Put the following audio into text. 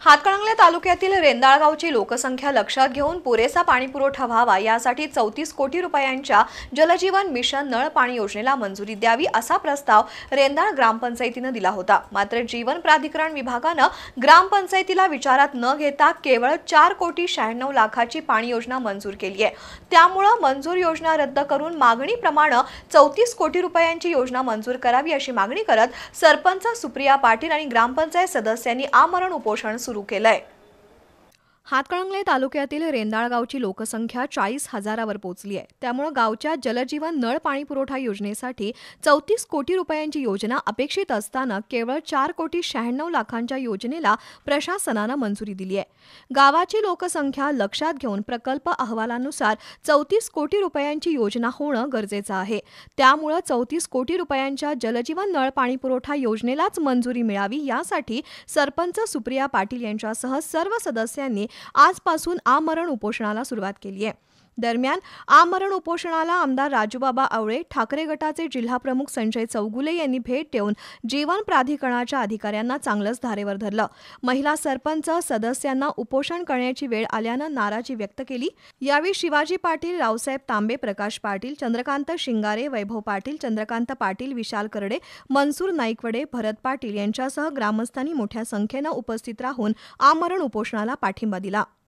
हातकणंगले तालुक्यातील रेंदाळगावची लोकसंख्या लक्षात घेऊन पुरेसा पाणीपुरवठा व्हावा यासाठी चौतीस कोटी रुपयांच्या जलजीवन मिशन नळ पाणी योजनेला मंजुरी द्यावी असा प्रस्ताव रेंदाळ ग्रामपंचायतीनं दिला होता. मात्र जीवन प्राधिकरण विभागानं ग्रामपंचायतीला विचारात न घेता केवळ चार कोटी शहाण्णव लाखाची पाणी योजना मंजूर केली आहे. त्यामुळं मंजूर योजना रद्द करून मागणीप्रमाणे चौतीस कोटी रुपयांची योजना मंजूर करावी अशी मागणी करत सरपंच सुप्रिया पाटील आणि ग्रामपंचायत सदस्यांनी आमरण उपोषण सुरू केलंय. हातकणंगले तालुक्यातील रेंदाळगावची लोकसंख्या चाळीस हजारावर पोहोचली आहे. त्यामुळे गावच्या जलजीवन नळ पाणी पुरवठा योजनेसाठी चौतीस कोटी रुपयांची योजना अपेक्षित असताना केवळ चार कोटी शहाण्णव लाखांच्या योजनेला प्रशासनानं मंजुरी दिली आहे. गावाची लोकसंख्या लक्षात घेऊन प्रकल्प अहवालानुसार चौतीस कोटी रुपयांची योजना होणं गरजेचं आहे. त्यामुळं चौतीस कोटी रुपयांच्या जलजीवन नळ पाणी पुरवठा योजनेलाच मंजुरी मिळावी यासाठी सरपंच सुप्रिया पाटील यांच्यासह सर्व सदस्यांनी आजपासून आमरण उपोषणाला सुरुवात केली आहे. दरम्यान आमरण उपोषणाला आमदार राजूबाबा आवळे ठाकरे गटाचे जिल्हाप्रमुख संजय चौगुले यांनी भेट देऊन जीवन प्राधिकरणाच्या अधिकाऱ्यांना चांगलंच धारेवर धरलं. महिला सरपंच सदस्यांना उपोषण करण्याची वेळ आल्यानं नाराजी व्यक्त केली. यावेळी शिवाजी पाटील रावसाहेब तांबे प्रकाश पाटील चंद्रकांत शिंगारे वैभव पाटील चंद्रकांत पाटील विशाल करडे मनसूर नाईकवडे भरत पाटील यांच्यासह ग्रामस्थांनी मोठ्या संख्येनं उपस्थित राहून आमरण उपोषणाला पाठिंबा दिला. 起了。